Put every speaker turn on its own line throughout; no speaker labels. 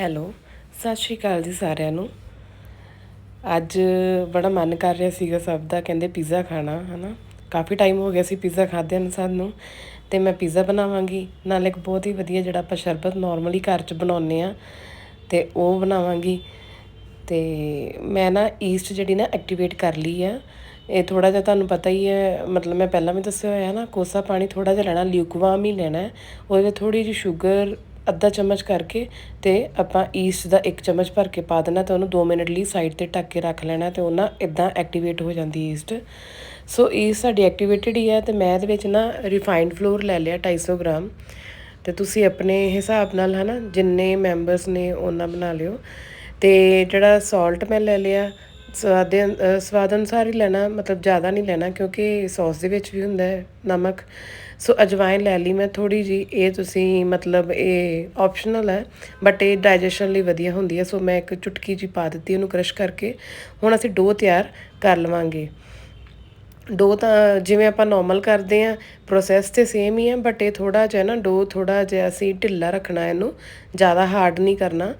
Hello, ਸਤਿ ਸ਼੍ਰੀ ਅਕਾਲ ਜੀ ਸਾਰਿਆਂ ਨੂੰ। ਅੱਜ ਬੜਾ ਮਨ ਕਰ ਰਿਹਾ ਸੀਗਾ ਸਭ ਦਾ, ਕਹਿੰਦੇ ਪੀਜ਼ਾ ਖਾਣਾ, ਹਨਾ। ਕਾਫੀ ਟਾਈਮ ਹੋ ਗਿਆ ਸੀ ਪੀਜ਼ਾ ਖਾਦਿਆਂ ਨੂੰ ਸਾਨੂੰ, ਤੇ ਮੈਂ ਪੀਜ਼ਾ ਬਣਾਵਾਂਗੀ। ਨਾਲ ਇੱਕ ਬਹੁਤ ਹੀ ਵਧੀਆ ਜਿਹੜਾ ਆਪਾਂ ਸ਼ਰਬਤ ਨਾਰਮਲੀ ਘਰ 'ਚ ਬਣਾਉਂਦੇ ਆ ਤੇ ਉਹ ਬਣਾਵਾਂਗੀ। ਤੇ ਮੈਂ ਨਾ ਈਸਟ ਜਿਹੜੀ ਨਾ ਐਕਟੀਵੇਟ ਕਰ ਲਈ ਆ। ਇਹ ਥੋੜਾ ਜਿਹਾ ਤੁਹਾਨੂੰ ਪਤਾ ਹੀ ਹੈ, ਮਤਲਬ ਮੈਂ ਪਹਿਲਾਂ ਵੀ ਦੱਸਿਆ ਹੋਇਆ ਨਾ, ਕੋਸਾ ਪਾਣੀ ਥੋੜਾ ਜਿਹਾ ਲੈਣਾ, ਲਿਊਕਵਾਮ ਹੀ ਲੈਣਾ। ਉਹਦੇ ਵਿੱਚ ਥੋੜੀ ਜਿਹੀ ਸ਼ੂਗਰ ਅੱਧਾ ਚਮਚ ਕਰਕੇ ਤੇ ਆਪਾਂ ਈਸਟ ਦਾ ਇੱਕ ਚਮਚ ਭਰ ਕੇ ਪਾ ਦੇਣਾ ਤੇ ਉਹਨੂੰ 2 ਮਿੰਟ ਲਈ ਸਾਈਡ ਤੇ ਢੱਕ ਕੇ ਰੱਖ ਲੈਣਾ ਤੇ ਉਹ ਨਾ ਇਦਾਂ ਐਕਟੀਵੇਟ ਹੋ ਜਾਂਦੀ ਈਸਟ। ਸੋ ਈਸਟ ਸਾਡੀ ਐਕਟੀਵੇਟਡ ਹੀ ਹੈ ਤੇ ਮੈਂ ਇਹਦੇ ਵਿੱਚ ਨਾ ਰਿਫਾਈਨਡ ਫਲੋਰ ਲੈ ਲਿਆ 250 ਗ੍ਰਾਮ। ਤੇ ਤੁਸੀਂ ਆਪਣੇ ਹਿਸਾਬ ਨਾਲ ਹਨਾ ਜਿੰਨੇ ਮੈਂਬਰਸ ਨੇ ਉਹਨਾਂ ਬਣਾ ਲਿਓ। ਤੇ ਜਿਹੜਾ ਸਾਲਟ ਮੈਂ ਲੈ ਲਿਆ ਸਵਾਦ ਦੇ ਅਨ- ਅ, ਸਵਾਦ ਅਨੁਸਾਰ ਹੀ ਲੈਣਾ ਮਤਲਬ ਜ਼ਿਆਦਾ ਨਹੀਂ ਲੈਣਾ ਕਿਉਂਕਿ ਸੌਸ ਦੇ ਵਿੱਚ ਵੀ ਹੁੰਦਾ ਹੈ ਨਮਕ। ਸੋ ਅਜਵਾਇਨ ਲੈ ਲਈ ਮੈਂ ਥੋੜੀ ਜੀ ਇਹ ਤੁਸੀਂ ਮਤਲਬ ਇਹ ਆਪਸ਼ਨਲ ਹੈ ਬਟ ਇਹ ਡਾਈਜੈਸ਼ਨ ਲਈ ਵਧੀਆ ਹੁੰਦੀ ਹੈ। ਸੋ ਮੈਂ ਇੱਕ ਚੁਟਕੀ ਜੀ ਪਾ ਦਿੱਤੀ ਉਹਨੂੰ ਕ੍ਰਸ਼ ਕਰਕੇ। ਹੁਣ ਅਸੀਂ ਡੋ ਤਿਆਰ ਕਰ ਲਵਾਂਗੇ। ਡੋ ਤਾਂ ਜਿਵੇਂ ਆਪਾਂ ਨਾਰਮਲ ਕਰਦੇ ਆ ਪ੍ਰੋਸੈਸ ਤੇ ਸੇਮ ਹੀ ਆ ਬਟ ਇਹ ਥੋੜਾ ਜਿਹਾ ਨਾ ਡੋ ਥੋੜਾ ਜਿਹਾ ਅਸੀਂ ਢਿੱਲਾ ਰੱਖਣਾ ਇਹਨੂੰ ਜ਼ਿਆਦਾ ਹਾਰਡ ਨਹੀਂ ਕਰਨਾ।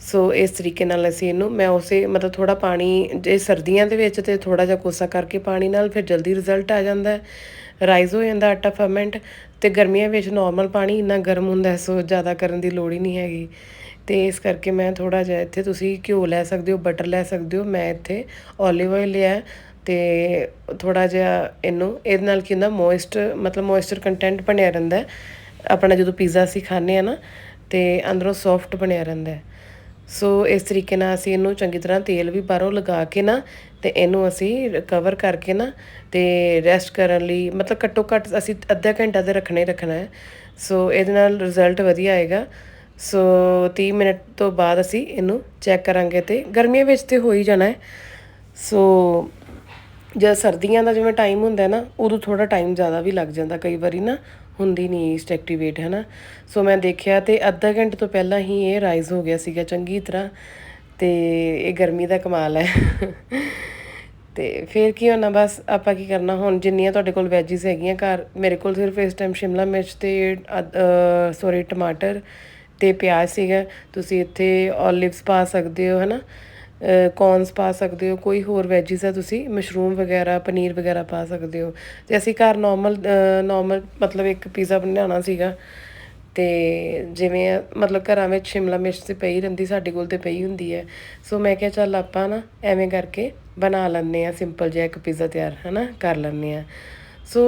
ਸੋ ਇਸ ਤਰੀਕੇ ਨਾਲ ਅਸੀਂ ਇਹਨੂੰ, ਮੈਂ ਉਸੇ ਮਤਲਬ ਥੋੜਾ ਪਾਣੀ, ਜੇ ਸਰਦੀਆਂ ਦੇ ਵਿੱਚ ਤੇ ਥੋੜਾ ਜਿਹਾ ਕੋਸਾ ਕਰਕੇ ਪਾਣੀ ਨਾਲ ਫਿਰ ਜਲਦੀ ਰਿਜ਼ਲਟ ਆ ਜਾਂਦਾ ਹੈ। ਰਾਈਜ਼ ਹੋ ਜਾਂਦਾ ਆਟਾ ਫਰਮੈਂਟ ਤੇ ਗਰਮੀਆਂ ਵਿੱਚ ਨਾਰਮਲ ਪਾਣੀ ਇੰਨਾ ਗਰਮ ਹੁੰਦਾ ਸੋ ਜ਼ਿਆਦਾ ਕਰਨ ਦੀ ਲੋੜ ਹੀ ਨਹੀਂ ਹੈਗੀ। ਤੇ ਇਸ ਕਰਕੇ ਮੈਂ ਥੋੜਾ ਜਿਹਾ ਇੱਥੇ ਤੁਸੀਂ ਘਿਓ ਲੈ ਸਕਦੇ ਹੋ ਬਟਰ ਲੈ ਸਕਦੇ ਹੋ, ਮੈਂ ਇੱਥੇ 올ਿਵ ਆਇਲ ਲਿਆ ਤੇ ਥੋੜਾ ਜਿਹਾ ਇਹਨੂੰ, ਇਹਦੇ ਨਾਲ ਕੀ ਹੁੰਦਾ ਮੋਇਸਟ ਮਤਲਬ ਮੋਇਸਚਰ ਕੰਟੈਂਟ ਬਣਿਆ ਰਹਿੰਦਾ ਆਪਣਾ ਜਦੋਂ ਪੀਜ਼ਾ ਅਸੀਂ ਖਾਂਦੇ ਆ ਨਾ, ਤੇ ਅੰਦਰੋਂ ਸੌਫਟ ਬਣਿਆ ਰਹਿੰਦਾ ਹੈ। ਸੋ ਇਸ ਤਰੀਕੇ ਨਾਲ ਅਸੀਂ ਇਹਨੂੰ ਚੰਗੀ ਤਰ੍ਹਾਂ ਤੇਲ ਵੀ ਬਾਹਰੋਂ ਲਗਾ ਕੇ ਨਾ ਤੇ ਇਹਨੂੰ ਅਸੀਂ ਕਵਰ ਕਰਕੇ ਨਾ ਤੇ ਰੈਸਟ ਕਰਨ ਲਈ ਮਤਲਬ ਘੱਟੋ ਘੱਟ ਅਸੀਂ ਅੱਧਾ ਘੰਟਾ ਤੇ ਰੱਖਣਾ ਹੀ ਰੱਖਣਾ ਹੈ। ਸੋ ਇਹਦੇ ਨਾਲ ਰਿਜ਼ਲਟ ਵਧੀਆ ਆਏਗਾ। ਸੋ 30 ਮਿੰਟ ਤੋਂ ਬਾਅਦ ਅਸੀਂ ਇਹਨੂੰ ਚੈੱਕ ਕਰਾਂਗੇ ਤੇ ਗਰਮੀਆਂ ਵਿੱਚ ਤੇ ਹੋ ਹੀ ਜਾਣਾ ਹੈ। ਸੋ ਜਦ ਸਰਦੀਆਂ ਦਾ ਜਿਵੇਂ ਟਾਈਮ ਹੁੰਦਾ ਨਾ, ਉਦੋਂ ਥੋੜਾ ਟਾਈਮ ਜ਼ਿਆਦਾ ਵੀ ਲੱਗ ਜਾਂਦਾ ਕਈ ਵਾਰੀ ਨਾ। ਹੁੰਦੀ ਨਹੀਂ ਈਸਟ ਐਕਟੀਵੇਟ ਹੈ ਨਾ ਸੋ ਮੈਂ ਦੇਖਿਆ ਤੇ ਅੱਧਾ ਘੰਟੇ ਤੋਂ ਪਹਿਲਾਂ ਹੀ ਇਹ ਰਾਈਜ਼ ਹੋ ਗਿਆ ਸੀਗਾ ਚੰਗੀ ਤਰ੍ਹਾਂ ਤੇ ਇਹ ਗਰਮੀ ਦਾ ਕਮਾਲ ਹੈ। ਤੇ ਫਿਰ ਕੀ ਹੋਣਾ, ਬਸ ਆਪਾਂ ਕੀ ਕਰਨਾ, ਹੁਣ ਜਿੰਨੀਆਂ ਤੁਹਾਡੇ ਕੋਲ ਵੈਜੀਸ ਹੈਗੀਆਂ ਘਰ, ਮੇਰੇ ਕੋਲ ਸਿਰਫ ਇਸ ਟਾਈਮ ਸ਼ਿਮਲਾ ਮਿਰਚ ਤੇ ਸੌਰੀ ਟਮਾਟਰ ਤੇ ਪਿਆਜ਼ ਸੀਗਾ। ਤੁਸੀਂ ਇੱਥੇ 올ਿਵਸ ਪਾ ਸਕਦੇ ਹੋ, ਹਨਾ? ਕੌਰਨਸ ਪਾ ਸਕਦੇ ਹੋ, ਕੋਈ ਹੋਰ ਵੈਜੀਸ ਆ ਤੁਸੀਂ ਮਸ਼ਰੂਮ ਵਗੈਰਾ, ਪਨੀਰ ਵਗੈਰਾ ਪਾ ਸਕਦੇ ਹੋ। ਤੇ ਅਸੀਂ ਘਰ ਨਾਰਮਲ ਨਾਰਮਲ ਮਤਲਬ ਇੱਕ ਪੀਜ਼ਾ ਬਣਾਉਣਾ ਸੀਗਾ। ਤੇ ਜਿਵੇਂ ਮਤਲਬ ਘਰਾਂ ਵਿੱਚ ਸ਼ਿਮਲਾ ਮਿਰਚ ਤੇ ਪਈ ਰਹਿੰਦੀ, ਸਾਡੇ ਕੋਲ ਤੇ ਪਈ ਹੁੰਦੀ ਹੈ। ਸੋ ਮੈਂ ਕਿਹਾ ਚੱਲ ਆਪਾਂ ਨਾ ਐਵੇਂ ਕਰਕੇ ਬਣਾ ਲੈਂਦੇ ਆ ਸਿੰਪਲ ਜਿਹਾ ਇੱਕ ਪੀਜ਼ਾ ਤਿਆਰ, ਹਨਾ, ਕਰ ਲੈਂਦੇ ਆ ਸੋ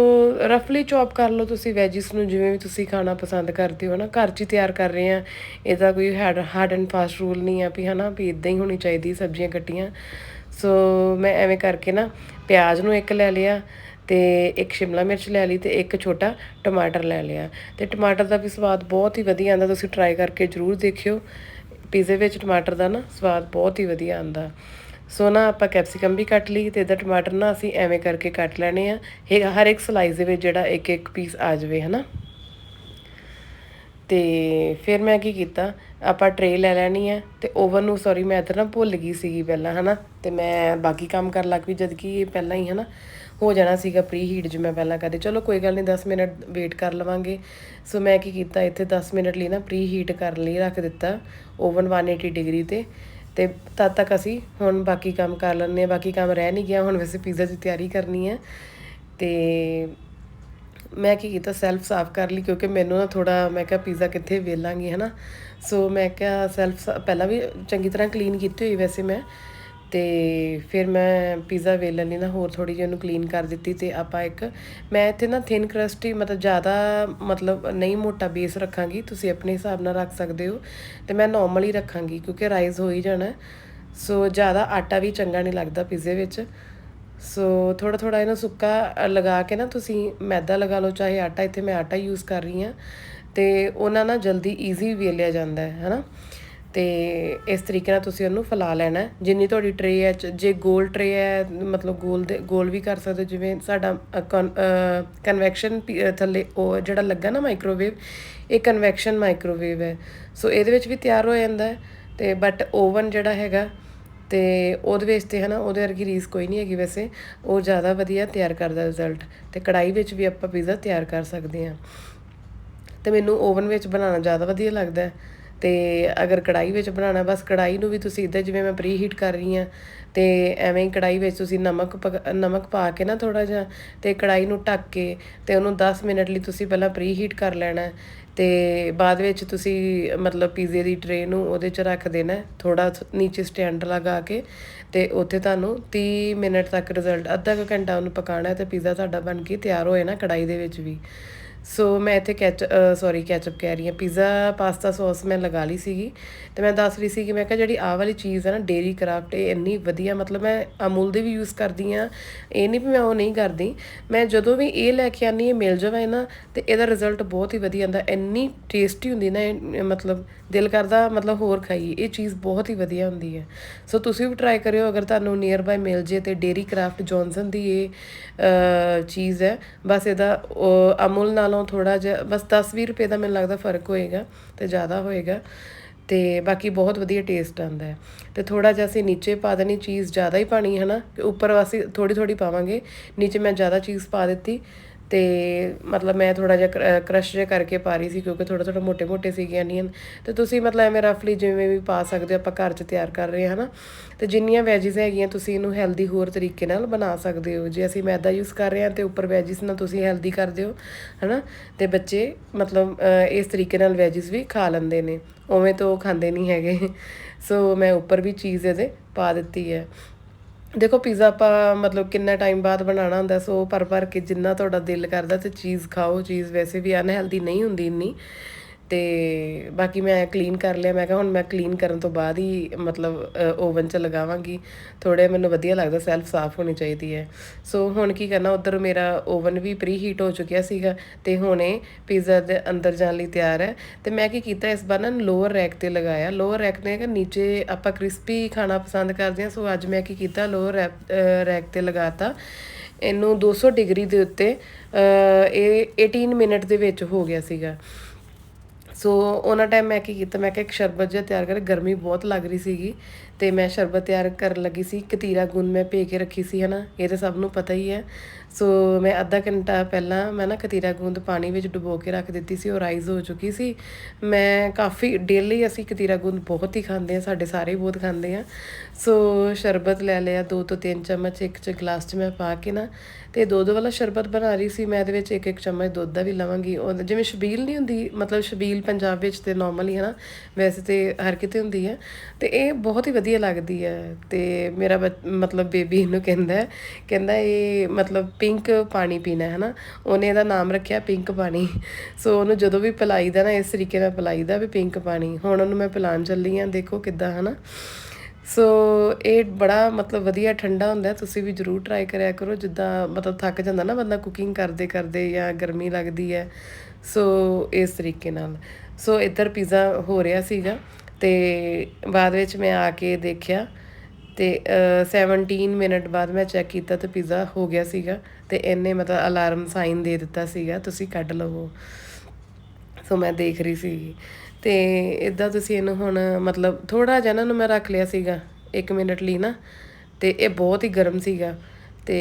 ਰਫਲੀ ਚੌਪ ਕਰ ਲਓ ਤੁਸੀਂ ਵੈਜਿਸ ਨੂੰ, ਜਿਵੇਂ ਵੀ ਤੁਸੀਂ ਖਾਣਾ ਪਸੰਦ ਕਰਦੇ ਹੋ ਨਾ, ਘਰ 'ਚ ਹੀ ਤਿਆਰ ਕਰ ਰਹੇ ਆ ਇਹਦਾ ਕੋਈ ਹਾਰਡ ਐਂਡ ਫਾਸਟ ਰੂਲ ਨਹੀਂ ਆ ਵੀ ਹਨਾ, ਵੀ ਇਦਾਂ ਹੀ ਹੋਣੀ ਚਾਹੀਦੀ ਸਬਜ਼ੀਆਂ ਕੱਟੀਆਂ। ਸੋ ਮੈਂ ਐਵੇਂ ਕਰਕੇ ਨਾ ਪਿਆਜ਼ ਨੂੰ ਇੱਕ ਲੈ ਲਿਆ ਤੇ ਇੱਕ ਸ਼ਿਮਲਾ ਮਿਰਚ ਲੈ ਲਈ ਤੇ ਇੱਕ ਛੋਟਾ ਟਮਾਟਰ ਲੈ ਲਿਆ। ਤੇ ਟਮਾਟਰ ਦਾ ਵੀ ਸਵਾਦ ਬਹੁਤ ਹੀ ਵਧੀਆ ਆਂਦਾ ਤੁਸੀਂ ਟਰਾਈ ਕਰਕੇ ਜਰੂਰ ਦੇਖਿਓ। ਪੀਜ਼ੇ ਵਿੱਚ ਟਮਾਟਰ ਦਾ ਨਾ ਸਵਾਦ ਬਹੁਤ ਹੀ ਵਧੀਆ ਆਂਦਾ ਸੋ ਨਾ ਆਪਾਂ ਕੈਪਸਿਕਮ ਵੀ ਕੱਟ ਲਈ ਤੇ ਇਹਦਾ ਟਮਾਟਰ ਨਾ ਅਸੀਂ ਐਵੇਂ ਕਰਕੇ ਕੱਟ ਲੈਣੇ ਆ। ਇਹ ਹਰ ਇੱਕ ਸਲਾਈਸ ਦੇ ਵਿੱਚ ਜਿਹੜਾ ਇੱਕ ਇੱਕ ਪੀਸ ਆ ਜਾਵੇ, ਹਨਾ? ਤੇ ਫਿਰ ਮੈਂ ਕੀ ਕੀਤਾ, ਆਪਾਂ ਟਰੇ ਲੈ ਲੈਣੀ ਹੈ ਤੇ ਓਵਨ ਨੂੰ ਸੌਰੀ ਮੈਂ ਇੱਧਰ ਨਾ ਭੁੱਲ ਗਈ ਸੀਗੀ ਪਹਿਲਾਂ, ਹਨਾ? ਤੇ ਮੈਂ ਬਾਕੀ ਕੰਮ ਕਰਨ ਲੱਗ ਪਈ ਜਦ ਕਿ ਇਹ ਪਹਿਲਾਂ ਹੀ, ਹਨਾ? ਹੋ ਜਾਣਾ ਸੀਗਾ ਪ੍ਰੀ ਹੀਟ ਜਿਵੇਂ ਮੈਂ ਪਹਿਲਾਂ ਕਹਦੇ ਚਲੋ ਕੋਈ ਗੱਲ ਨਹੀਂ 10 ਮਿੰਟ ਵੇਟ ਕਰ ਲਵਾਂਗੇ। ਸੋ ਮੈਂ ਕੀ ਕੀਤਾ, ਇੱਥੇ 10 ਮਿੰਟ ਲਈ ਨਾ ਪ੍ਰੀ ਹੀਟ ਕਰਨ ਲਈ, ਰੱਖ ਦਿੱਤਾ ਓਵਨ 180 ਡਿਗਰੀ ਤੇ। ਤੇ ਤਦ ਤੱਕ ਅਸੀਂ ਹੁਣ ਬਾਕੀ ਕੰਮ ਕਰ ਲੈਂਦੇ ਹਾਂ, ਬਾਕੀ ਕੰਮ ਰਹਿ ਨਹੀਂ ਗਿਆ, ਹੁਣ ਵੈਸੇ ਪੀਜ਼ਾ ਦੀ ਤਿਆਰੀ ਕਰਨੀ ਹੈ। ਤੇ ਮੈਂ ਕੀ ਕੀਤਾ ਸੈਲਫ ਸਾਫ਼ ਕਰ ਲਈ ਕਿਉਂਕਿ ਮੈਨੂੰ ਨਾ ਥੋੜਾ ਮੈਂ ਕਿਹਾ ਪੀਜ਼ਾ ਕਿੱਥੇ ਵੇਲਾਂਗੀ, ਹਨਾ? ਸੋ ਮੈਂ ਕਿਹਾ ਸੈਲਫ ਪਹਿਲਾਂ ਵੀ ਚੰਗੀ ਤਰ੍ਹਾਂ ਕਲੀਨ ਕੀਤੀ ਹੋਈ ਵੈਸੇ ਮੈਂ। ਤੇ ਫਿਰ ਮੈਂ ਪੀਜ਼ਾ ਵੇਲਣ ਲਈ ਨਾ ਹੋਰ ਥੋੜੀ ਜਿਹੀ ਉਹਨੂੰ ਕਲੀਨ ਕਰ ਦਿੱਤੀ ਤੇ ਆਪਾਂ ਇੱਕ, ਮੈਂ ਇੱਥੇ ਨਾ ਥਿਨ ਕਰਸਟ ਹੀ ਮਤਲਬ ਜ਼ਿਆਦਾ ਮਤਲਬ ਨਹੀਂ ਮੋਟਾ ਬੇਸ ਰੱਖਾਂਗੀ, ਤੁਸੀਂ ਆਪਣੇ ਹਿਸਾਬ ਨਾਲ ਰੱਖ ਸਕਦੇ ਹੋ ਤੇ ਮੈਂ ਨਾਰਮਲ ਹੀ ਰੱਖਾਂਗੀ ਕਿਉਂਕਿ ਰਾਈਜ਼ ਹੋ ਹੀ ਜਾਣਾ। ਸੋ ਜ਼ਿਆਦਾ ਆਟਾ ਵੀ ਚੰਗਾ ਨਹੀਂ ਲੱਗਦਾ ਪੀਜ਼ੇ ਵਿੱਚ। ਸੋ ਥੋੜਾ ਥੋੜਾ ਇਹਨੂੰ ਸੁੱਕਾ ਲਗਾ ਕੇ ਨਾ ਤੁਸੀਂ ਮੈਦਾ ਲਗਾ ਲਓ, ਚਾਹੇ ਆਟਾ, ਇੱਥੇ ਮੈਂ ਆਟਾ ਯੂਜ਼ ਕਰ ਰਹੀ ਹਾਂ ਤੇ ਉਹਨਾਂ ਨਾਲ ਜਲਦੀ ਈਜ਼ੀ ਵੇਲਿਆ ਜਾਂਦਾ ਹੈ, ਹਨਾ? ਤੇ ਇਸ ਤਰੀਕੇ ਨਾਲ ਤੁਸੀਂ ਉਹਨੂੰ ਫੈਲਾ ਲੈਣਾ। ਜਿੰਨੀ ਤੁਹਾਡੀ ਟਰੇ ਹੈ, ਚ- ਜੇ ਗੋਲ ਟਰੇ ਹੈ, ਮਤਲਬ ਗੋਲ ਦੇ ਗੋਲ ਵੀ ਕਰ ਸਕਦੇ ਹੋ। ਜਿਵੇਂ ਸਾਡਾ ਕਨਵੈਕਸ਼ਨ ਥੱਲੇ ਉਹ ਜਿਹੜਾ ਲੱਗਾ ਨਾ ਮਾਈਕ੍ਰੋਵੇਵ ਇਹ ਕਨਵੈਕਸ਼ਨ ਮਾਈਕ੍ਰੋਵੇਵ ਹੈ। ਸੋ ਇਹਦੇ ਵਿੱਚ ਵੀ ਤਿਆਰ ਹੋ ਜਾਂਦਾ ਹੈ। ਤੇ ਬਟ ਓਵਨ ਜਿਹੜਾ ਹੈਗਾ, ਤੇ ਉਹਦੇ ਵਿੱਚ ਤੇ ਹਨਾ, ਉਹਦੇ ਵਰਗੀ ਰੀਸ ਕੋਈ ਨਹੀਂ ਹੈਗੀ ਵੈਸੇ। ਉਹ ਜ਼ਿਆਦਾ ਵਧੀਆ ਤਿਆਰ ਕਰਦਾ ਰਿਜ਼ਲਟ ਤੇ ਕੜਾਈ ਵਿੱਚ ਵੀ ਆਪਾਂ ਪੀਜ਼ਾ ਤਿਆਰ ਕਰ ਸਕਦੇ ਹਾਂ। ਤੇ ਮੈਨੂੰ ਓਵਨ ਵਿੱਚ ਬਣਾਉਣਾ ਜ਼ਿਆਦਾ ਵਧੀਆ ਲੱਗਦਾ ਹੈ। ਤੇ ਅਗਰ ਕੜਾਈ ਵਿੱਚ ਬਣਾਉਣਾ, ਬਸ ਕੜਾਈ ਨੂੰ ਵੀ ਤੁਸੀਂ ਇਦਾਂ ਜਿਵੇਂ ਮੈਂ ਪ੍ਰੀ ਹੀਟ ਕਰ ਰਹੀ ਹਾਂ, ਤੇ ਐਵੇਂ ਹੀ ਕੜਾਈ ਵਿੱਚ ਤੁਸੀਂ ਨਮਕ ਪਕ- ਨਮਕ ਪਾ ਕੇ ਨਾ ਥੋੜਾ ਜਿਹਾ, ਤੇ ਕੜਾਈ ਨੂੰ ਢੱਕ ਕੇ ਤੇ ਉਹਨੂੰ 10 ਮਿੰਟ ਲਈ ਤੁਸੀਂ ਪਹਿਲਾਂ ਪ੍ਰੀ ਹੀਟ ਕਰ ਲੈਣਾ ਹੈ, ਤੇ ਬਾਅਦ ਵਿੱਚ ਤੁਸੀਂ ਮਤਲਬ ਪੀਜ਼ੇ ਦੀ ਟਰੇ ਨੂੰ ਉਹਦੇ 'ਚ ਰੱਖ ਦੇਣਾ ਥੋੜਾ ਨੀਚੇ ਸਟੈਂਡ ਲਗਾ ਕੇ, ਤੇ ਉੱਥੇ ਤੁਹਾਨੂੰ 30 ਮਿੰਟ ਤੱਕ ਰਿਜ਼ਲਟ ਅੱਧਾ ਕੁ ਘੰਟਾ ਉਹਨੂੰ ਪਕਾਉਣਾ ਹੈ ਤੇ ਪੀਜ਼ਾ ਤੁਹਾਡਾ ਬਣ ਕੇ ਤਿਆਰ ਹੋਏ ਨਾ ਕੜਾਈ ਦੇ ਵਿੱਚ ਵੀ। ਸੋ ਮੈਂ ਇੱਥੇ ਕੈਚ ਸੌਰੀ ਕੈਚਅਪ ਕਹਿ ਰਹੀ ਹਾਂ. ਪੀਜ਼ਾ ਪਾਸਤਾ ਸੌਸ ਮੈਂ ਲਗਾ ਲਈ ਸੀਗੀ ਤੇ ਮੈਂ ਦੱਸ ਰਹੀ ਸੀ ਕਿ ਮੈਂ ਕਿਹਾ ਜਿਹੜੀ ਆਹ ਵਾਲੀ ਚੀਜ਼ ਹੈ ਨਾ ਡੇਰੀ ਕਰਾਫਟ ਇਹ ਇੰਨੀ ਵਧੀਆ, ਮਤਲਬ ਮੈਂ ਅਮੂਲ ਦੇ ਵੀ ਯੂਜ਼ ਕਰਦੀ ਆ ਇਹ ਨਹੀਂ ਵੀ ਮੈਂ ਉਹ ਨਹੀਂ ਕਰਦੀ। ਮੈਂ ਜਦੋਂ ਵੀ ਇਹ ਲੈ ਕੇ ਆਨੀ ਇਹ ਮਿਲ ਜਾਵੇ ਨਾ ਤੇ ਇਹਦਾ ਰਿਜ਼ਲਟ ਬਹੁਤ ਹੀ ਵਧੀਆ ਆਉਂਦਾ। ਇੰਨੀ ਟੇਸਟੀ ਹੁੰਦੀ ਨਾ ਇਹ ਮਤਲਬ ਦਿਲ ਕਰਦਾ ਮਤਲਬ ਹੋਰ ਖਾਈਏ। ਇਹ ਚੀਜ਼ ਬਹੁਤ ਹੀ ਵਧੀਆ ਹੁੰਦੀ ਹੈ। ਸੋ ਤੁਸੀਂ ਵੀ ਟਰਾਈ ਕਰਿਓ। ਅਗਰ ਤੁਹਾਨੂੰ ਨੀਅਰ ਬਾਈ ਮਿਲ ਜੇ ਤੇ ਡੇਰੀ ਕਰਾਫਟ ਜੌਨਸਨ ਦੀ ਇਹ ਚੀਜ਼ ਹੈ, ਬਸ ਇਹਦਾ ਅਮੂਲ ਨਾਲ ਥੋੜਾ ਜਿਹਾ, ਬਸ 10-20 ਰੁਪਏ ਦਾ ਮੈਨੂੰ ਲੱਗਦਾ ਫ਼ਰਕ ਹੋਏਗਾ ਤੇ ਜ਼ਿਆਦਾ ਹੋਏਗਾ। ਤੇ ਬਾਕੀ ਬਹੁਤ ਵਧੀਆ ਟੇਸਟ ਆਉਂਦਾ ਹੈ। ਤੇ ਥੋੜਾ ਜਿਹਾ ਅਸੀਂ ਨੀਚੇ ਪਾ ਦੇਣੀ ਚੀਜ਼ ਜ਼ਿਆਦਾ ਹੀ ਪਾਣੀ ਹੈ ਨਾ, ਕਿ ਉੱਪਰ ਅਸੀਂ ਥੋੜੀ ਥੋੜੀ ਪਾਵਾਂਗੇ। ਨੀਚੇ ਮੈਂ ਜ਼ਿਆਦਾ ਚੀਜ਼ ਪਾ ਦਿੱਤੀ। ਤੇ ਮਤਲਬ ਮੈਂ ਥੋੜਾ ਜਿਹਾ ਕ੍ਰਸ਼ ਜਿਹਾ ਕਰਕੇ ਪਾ ਰਹੀ ਸੀ ਕਿਉਂਕਿ ਥੋੜਾ ਥੋੜਾ ਮੋਟੇ ਮੋਟੇ ਸੀਗੇ ਅਨੀਅਨ ਤੇ ਤੁਸੀਂ ਮਤਲਬ ਐਵੇਂ ਰਫਲੀ ਜਿਵੇਂ ਵੀ ਪਾ ਸਕਦੇ ਆਪਾਂ ਘਰ 'ਚ ਤਿਆਰ ਕਰ ਰਹੇ ਹਾਂ, ਹਨਾ? ਤੇ ਜਿੰਨੀਆਂ ਵੈਜਿਸ ਹੈਗੀਆਂ, ਤੁਸੀਂ ਇਹਨੂੰ ਹੈਲਦੀ ਹੋਰ ਤਰੀਕੇ ਨਾਲ ਬਣਾ ਸਕਦੇ ਹੋ। ਜੇ ਅਸੀਂ ਮੈਦਾ ਯੂਜ਼ ਕਰ ਰਹੇ ਹਾਂ ਤੇ ਉੱਪਰ ਵੈਜਿਸ ਨਾਲ ਤੁਸੀਂ ਹੈਲਦੀ ਕਰ ਦਿਓ ਹਨਾ? ਤੇ ਬੱਚੇ ਮਤਲਬ ਇਸ ਤਰੀਕੇ ਨਾਲ ਵੈਜਿਸ ਵੀ ਖਾ ਲੈਂਦੇ ਨੇ। ਉਵੇਂ ਤੋਂ ਉਹ ਖਾਂਦੇ ਨਹੀਂ ਹੈਗੇ। ਸੋ ਮੈਂ ਉੱਪਰ ਵੀ ਚੀਜ਼ ਇਹਦੇ ਪਾ ਦਿੱਤੀ ਹੈ। ਦੇਖੋ ਪੀਜ਼ਾ ਆਪਾਂ ਮਤਲਬ ਕਿੰਨਾ ਟਾਈਮ ਬਾਅਦ ਬਣਾਉਣਾ ਹੁੰਦਾ, ਸੋ ਭਰ ਭਰ ਕੇ ਜਿੰਨਾ ਤੁਹਾਡਾ ਦਿਲ ਕਰਦਾ ਤੇ ਚੀਜ਼ ਖਾਓ ਚੀਜ਼ ਵੈਸੇ ਵੀ ਅਨਹੈਲਦੀ ਨਹੀਂ ਹੁੰਦੀ ਇੰਨੀ। ਤੇ ਬਾਕੀ ਮੈਂ ਕਲੀਨ ਕਰ ਲਿਆ। ਮੈਂ ਕਿਹਾ ਹੁਣ ਮੈਂ ਕਲੀਨ ਕਰਨ ਤੋਂ ਬਾਅਦ ਹੀ ਮਤਲਬ ਓਵਨ 'ਚ ਲਗਾਵਾਂਗੀ। ਥੋੜੇ ਮੈਨੂੰ ਵਧੀਆ ਲੱਗਦਾ ਸੈਲਫ ਸਾਫ਼ ਹੋਣੀ ਚਾਹੀਦੀ ਹੈ। ਸੋ ਹੁਣ ਕੀ ਕਰਨਾ, ਉਧਰ ਮੇਰਾ ਓਵਨ ਵੀ ਪ੍ਰੀ ਹੀਟ ਹੋ ਚੁੱਕਿਆ ਸੀਗਾ ਤੇ ਹੁਣ ਇਹ ਪੀਜ਼ਾ ਦੇ ਅੰਦਰ ਜਾਣ ਲਈ ਤਿਆਰ ਹੈ। ਤੇ ਮੈਂ ਕੀ ਕੀਤਾ, ਇਸ ਵਾਰ ਨਾ ਲੋਅਰ ਰੈਕ ਤੇ ਲਗਾਇਆ। ਲੋਅਰ ਰੈਕ ਨੇ ਕਿ ਨੀਚੇ ਆਪਾਂ ਕ੍ਰਿਸਪੀ ਖਾਣਾ ਪਸੰਦ ਕਰਦੇ ਹਾਂ। ਸੋ ਅੱਜ ਮੈਂ ਕੀ ਕੀਤਾ ਲੋਅਰ ਰੈਕ ਤੇ ਲਗਾਤਾ। ਇਹਨੂੰ 200 ਡਿਗਰੀ ਦੇ ਉੱਤੇ ਇਹ 18 ਮਿੰਟ ਦੇ ਵਿੱਚ ਹੋ ਗਿਆ ਸੀਗਾ। ਸੋ ਉਹਨਾਂ ਟਾਈਮ ਮੈਂ ਕੀ ਕੀਤਾ, ਮੈਂ ਕਿਹਾ ਇੱਕ ਸ਼ਰਬਤ ਜਿਹਾ ਤਿਆਰ ਕਰ ਗਰਮੀ ਬਹੁਤ ਲੱਗ ਰਹੀ ਸੀਗੀ ਤੇ ਮੈਂ ਸ਼ਰਬਤ ਤਿਆਰ ਕਰਨ ਲੱਗੀ ਸੀ ਕਤੀਰਾ ਗੁੰਦ ਮੈਂ ਭੇ ਕੇ ਰੱਖੀ ਸੀ, ਹਨਾ? ਇਹ ਤਾਂ ਸਭ ਨੂੰ ਪਤਾ ਹੀ ਹੈ। ਸੋ ਮੈਂ ਅੱਧਾ ਘੰਟਾ ਪਹਿਲਾਂ ਮੈਂ ਨਾ ਕਤੀਰਾ ਗੂੰਦ ਪਾਣੀ ਵਿੱਚ ਡੁਬੋ ਕੇ ਰੱਖ ਦਿੱਤੀ ਸੀ, ਉਹ ਰਾਈਜ਼ ਹੋ ਚੁੱਕੀ ਸੀ। ਮੈਂ ਕਾਫੀ ਡੇਲੀ ਅਸੀਂ ਕਤੀਰਾ ਗੂੰਦ ਬਹੁਤ ਹੀ ਖਾਂਦੇ ਆ ਸਾਡੇ ਸਾਰੇ ਬਹੁਤ ਖਾਂਦੇ ਆ ਸੋ ਸ਼ਰਬਤ ਲੈ ਲਿਆ, ਦੋ ਤੋਂ ਤਿੰਨ ਚਮਚ, ਇੱਕ ਚ ਗਲਾਸ ਚ ਮੈਂ ਪਾ ਕੇ ਨਾ, ਤੇ ਦੁੱਧ ਵਾਲਾ ਸ਼ਰਬਤ ਬਣਾ ਰਹੀ ਸੀ। ਮੈਂ ਇਹਦੇ ਵਿੱਚ ਇੱਕ ਇੱਕ ਚਮਚ ਦੁੱਧ ਦਾ ਵੀ ਲਵਾਂਗੀ। ਉਹ ਜਿਵੇਂ ਸ਼ਬੀਲ ਨਹੀਂ ਹੁੰਦੀ, ਮਤਲਬ ਸ਼ਬੀਲ ਪੰਜਾਬ ਵਿੱਚ ਤੇ ਨਾਰਮਲ ਹੀ ਹੈ ਨਾ, ਵੈਸੇ ਤੇ ਹਰ ਕਿਤੇ ਹੁੰਦੀ ਹੈ। ਤੇ ਇਹ ਬਹੁਤ ਹੀ ਵਧੀਆ ਲੱਗਦੀ ਹੈ। ਤੇ ਮੇਰਾ ਬੱਚ- ਮਤਲਬ ਬੇਬੀ ਇਹਨੂੰ ਕਹਿੰਦਾ ਕਹਿੰਦਾ ਇਹ ਮਤਲਬ ਪਿੰਕ ਪਾਣੀ ਪੀਣਾ ਹੈ ਨਾ, ਉਹਨੇ ਇਹਦਾ ਨਾਮ ਰੱਖਿਆ ਪਿੰਕ ਪਾਣੀ। ਸੋ ਉਹਨੂੰ ਜਦੋਂ ਵੀ ਪਿਲਾਈਦਾ ਨਾ, ਇਸ ਤਰੀਕੇ ਨਾਲ ਪਿਲਾਈਦਾ ਵੀ ਪਿੰਕ ਪਾਣੀ। ਹੁਣ ਉਹਨੂੰ ਮੈਂ ਪਿਲਾਉਣ ਚੱਲੀ ਆ ਦੇਖੋ ਕਿੱਦਾਂ ਹੈ ਨਾ ਸੋ ਇਹ ਬੜਾ ਮਤਲਬ ਵਧੀਆ ਠੰਡਾ ਹੁੰਦਾ, ਤੁਸੀਂ ਵੀ ਜਰੂਰ ਟਰਾਈ ਕਰਿਆ ਕਰੋ, ਜਿੱਦਾਂ ਮਤਲਬ ਥੱਕ ਜਾਂਦਾ ਨਾ ਬੰਦਾ ਕੁਕਿੰਗ ਕਰਦੇ ਕਰਦੇ ਜਾਂ ਗਰਮੀ ਲੱਗਦੀ ਹੈ। ਸੋ ਇਸ ਤਰੀਕੇ ਨਾਲ। ਸੋ ਇੱਧਰ ਪੀਜ਼ਾ ਹੋ ਰਿਹਾ ਸੀਗਾ, ਤੇ ਬਾਅਦ ਵਿੱਚ ਮੈਂ ਆ ਕੇ ਦੇਖਿਆ ਤੇ ਅ, 17 ਮਿੰਟ ਬਾਅਦ ਮੈਂ ਚੈੱਕ ਕੀਤਾ ਤੇ ਪੀਜ਼ਾ ਹੋ ਗਿਆ ਸੀਗਾ ਤੇ ਇਹਨੇ ਮਤਲਬ ਅਲਾਰਮ ਸਾਈਨ ਦੇ ਦਿੱਤਾ ਸੀਗਾ ਤੁਸੀਂ ਕੱਢ ਲਵੋ। ਸੋ ਮੈਂ ਦੇਖ ਰਹੀ ਸੀ ਤੇ ਇਦਾਂ ਤੁਸੀਂ ਇਹਨੂੰ ਹੁਣ ਮਤਲਬ ਥੋੜਾ ਜਿਹਾ ਨਾ ਨੂੰ ਮੈਂ ਰੱਖ ਲਿਆ ਸੀਗਾ 1 ਮਿੰਟ ਲਈ ਨਾ ਤੇ ਇਹ ਬਹੁਤ ਹੀ ਗਰਮ ਸੀਗਾ। ਤੇ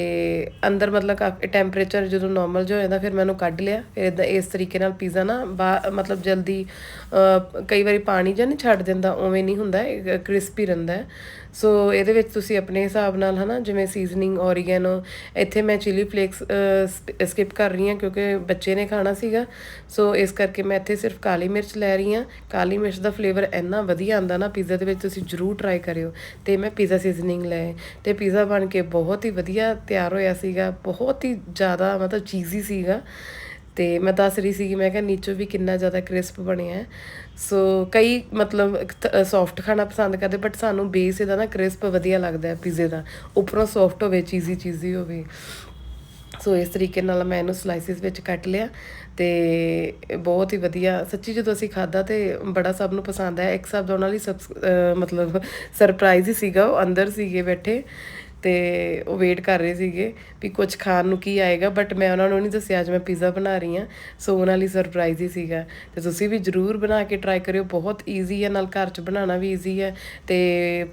ਅੰਦਰ ਮਤਲਬ ਕਾਫੀ ਟੈਂਪਰੇਚਰ ਜਦੋਂ ਨਾਰਮਲ ਜਿਹਾ ਹੋ ਜਾਂਦਾ ਫਿਰ ਮੈਂ ਉਹਨੂੰ ਕੱਢ ਲਿਆ ਫਿਰ ਇਦਾਂ ਇਸ ਤਰੀਕੇ ਨਾਲ ਪੀਜ਼ਾ ਨਾ ਬਾ- ਮਤਲਬ ਜਲਦੀ ਕਈ ਵਾਰੀ ਪਾਣੀ ਜਾਂ ਨਹੀਂ ਛੱਡ ਦਿੰਦਾ ਉਵੇਂ ਨਹੀਂ ਹੁੰਦਾ ਕ੍ਰਿਸਪੀ ਰਹਿੰਦਾ। ਸੋ ਇਹਦੇ ਵਿੱਚ ਤੁਸੀਂ ਆਪਣੇ ਹਿਸਾਬ ਨਾਲ ਹਨਾ, ਜਿਵੇਂ ਸੀਜ਼ਨਿੰਗ ਔਰੀਗੈਨੋ ਇੱਥੇ ਮੈਂ ਚਿਲੀ ਫਲੇਕਸ ਸਕਿਪ ਕਰ ਰਹੀ ਹਾਂ ਕਿਉਂਕਿ ਬੱਚੇ ਨੇ ਖਾਣਾ ਸੀਗਾ। ਸੋ ਇਸ ਕਰਕੇ ਮੈਂ ਇੱਥੇ ਸਿਰਫ ਕਾਲੀ ਮਿਰਚ ਲੈ ਰਹੀ ਹਾਂ। ਕਾਲੀ ਮਿਰਚ ਦਾ ਫਲੇਵਰ ਇੰਨਾ ਵਧੀਆ ਆਂਦਾ ਨਾ ਪੀਜ਼ਾ ਦੇ ਵਿੱਚ ਤੁਸੀਂ ਜਰੂਰ ਟਰਾਈ ਕਰਿਓ। ਤੇ ਮੈਂ ਪੀਜ਼ਾ ਸੀਜ਼ਨਿੰਗ ਲਏ ਤੇ ਪੀਜ਼ਾ ਬਣ ਕੇ ਬਹੁਤ ਹੀ ਵਧੀਆ ਤਿਆਰ ਹੋਇਆ ਸੀਗਾ। ਬਹੁਤ ਹੀ ਜ਼ਿਆਦਾ ਮਤਲਬ ਚੀਜ਼ੀ ਸੀਗਾ। ਤੇ ਮੈਂ ਦੱਸ ਰਹੀ ਸੀ ਕਿ ਮੈਂ ਕਿਹਾ ਨੀਚੋਂ ਵੀ ਕਿੰਨਾ ਜ਼ਿਆਦਾ ਕ੍ਰਿਸਪ ਬਣਿਆ ਸੋ ਕਈ ਮਤਲਬ ਸੌਫਟ ਖਾਣਾ ਪਸੰਦ ਕਰਦੇ ਬਟ ਸਾਨੂੰ ਬੇਸ ਇਹਦਾ ਨਾ ਕ੍ਰਿਸਪ ਵਧੀਆ ਲੱਗਦਾ ਹੈ ਪੀਜ਼ੇ ਦਾ। ਉੱਪਰੋਂ ਸੌਫਟ ਹੋਵੇ ਚੀਜ਼ੀ ਚੀਜ਼ੀ ਹੋਵੇ। ਸੋ ਇਸ ਤਰੀਕੇ ਨਾਲ ਮੈਂ ਇਹਨੂੰ ਸਲਾਈਸਿਸ ਵਿੱਚ ਕੱਟ ਲਿਆ ਤੇ ਬਹੁਤ ਹੀ ਵਧੀਆ। ਸੱਚੀ ਜਦੋਂ ਅਸੀਂ ਖਾਦਾ ਤੇ ਬੜਾ ਸਭ ਨੂੰ ਪਸੰਦ ਆਇਆ। ਇੱਕ ਸਭ ਦਾ ਉਹਨਾਂ ਲਈ ਸਬਸ- ਮਤਲਬ ਸਰਪ੍ਰਾਈਜ਼ ਹੀ ਸੀਗਾ, ਉਹ ਅੰਦਰ ਸੀਗੇ ਬੈਠੇ। ਤੇ ਉਹ ਵੇਟ ਕਰ ਰਹੇ ਸੀਗੇ ਵੀ ਕੁਝ ਖਾਣ ਨੂੰ ਕੀ ਆਏਗਾ ਬਟ ਮੈਂ ਉਹਨਾਂ ਨੂੰ ਨਹੀਂ ਦੱਸਿਆ, ਅੱਜ ਮੈਂ ਪੀਜ਼ਾ ਬਣਾ ਰਹੀ ਹਾਂ ਸੋ ਉਹਨਾਂ ਲਈ ਸਰਪ੍ਰਾਈਜ਼ ਹੀ ਸੀਗਾ। ਤੇ ਤੁਸੀਂ ਵੀ ਜਰੂਰ ਬਣਾ ਕੇ ਟਰਾਈ ਕਰਿਓ, ਬਹੁਤ ਈਜ਼ੀ ਹੈ, ਨਾਲ ਘਰ 'ਚ ਬਣਾਉਣਾ ਵੀ ਈਜ਼ੀ ਹੈ, ਤੇ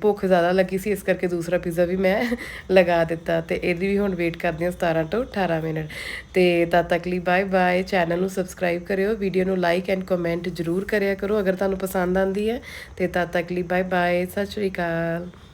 ਭੁੱਖ ਜ਼ਿਆਦਾ ਲੱਗੀ ਸੀ, ਇਸ ਕਰਕੇ ਦੂਸਰਾ ਪੀਜ਼ਾ ਵੀ ਮੈਂ ਲਗਾ ਦਿੱਤਾ। ਤੇ ਇਹਦੀ ਵੀ ਹੁਣ ਵੇਟ ਕਰਦੀ ਹਾਂ 17 ਤੋਂ 18 ਮਿੰਟ। ਤੇ ਤਦ ਤੱਕ ਲਈ ਬਾਏ ਬਾਏ ਚੈਨਲ ਨੂੰ ਸਬਸਕ੍ਰਾਈਬ ਕਰਿਓ ਵੀਡੀਓ ਨੂੰ ਲਾਈਕ ਐਂਡ ਕਮੈਂਟ ਜਰੂਰ ਕਰਿਆ ਕਰੋ, ਅਗਰ ਤੁਹਾਨੂੰ ਪਸੰਦ ਆਂਦੀ ਹੈ, ਤੇ ਤਦ ਤੱਕ ਲਈ ਬਾਏ ਬਾਏ ਸਤਿ ਸ਼੍ਰੀ ਅਕਾਲ।